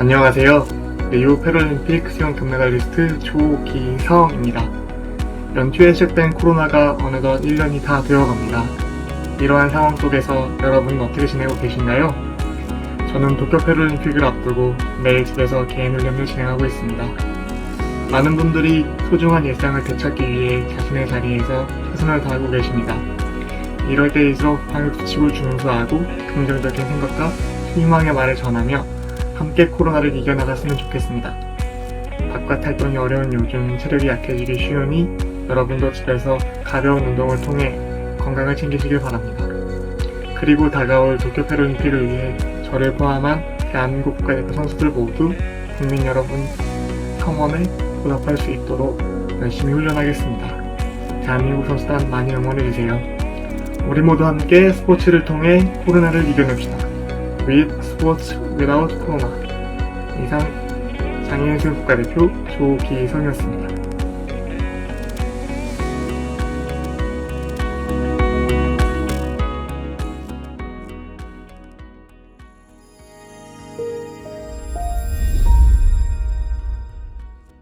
안녕하세요. 리우 패럴림픽 수영 금메달리스트 조기성입니다. 연초에 시작된 코로나가 어느덧 1년이 다 되어갑니다. 이러한 상황 속에서 여러분은 어떻게 지내고 계신가요? 저는 도쿄 패럴림픽을 앞두고 매일 집에서 개인 훈련을 진행하고 있습니다. 많은 분들이 소중한 일상을 되찾기 위해 자신의 자리에서 최선을 다하고 계십니다. 이럴 때일수록 붙이고 준수하고 긍정적인 생각과 희망의 말을 전하며 함께 코로나를 이겨나갔으면 좋겠습니다. 바깥 활동이 어려운 요즘 체력이 약해지기 쉬우니 여러분도 집에서 가벼운 운동을 통해 건강을 챙기시길 바랍니다. 그리고 다가올 도쿄 패럴림픽을 위해 저를 포함한 대한민국 국가대표 선수들 모두 국민 여러분 성원에 보답할 수 있도록 열심히 훈련하겠습니다. 대한민국 선수단 많이 응원해주세요. 우리 모두 함께 스포츠를 통해 코로나를 이겨냅시다. With Sports Without Corona 이상 수영 국가대표 조기성이었습니다.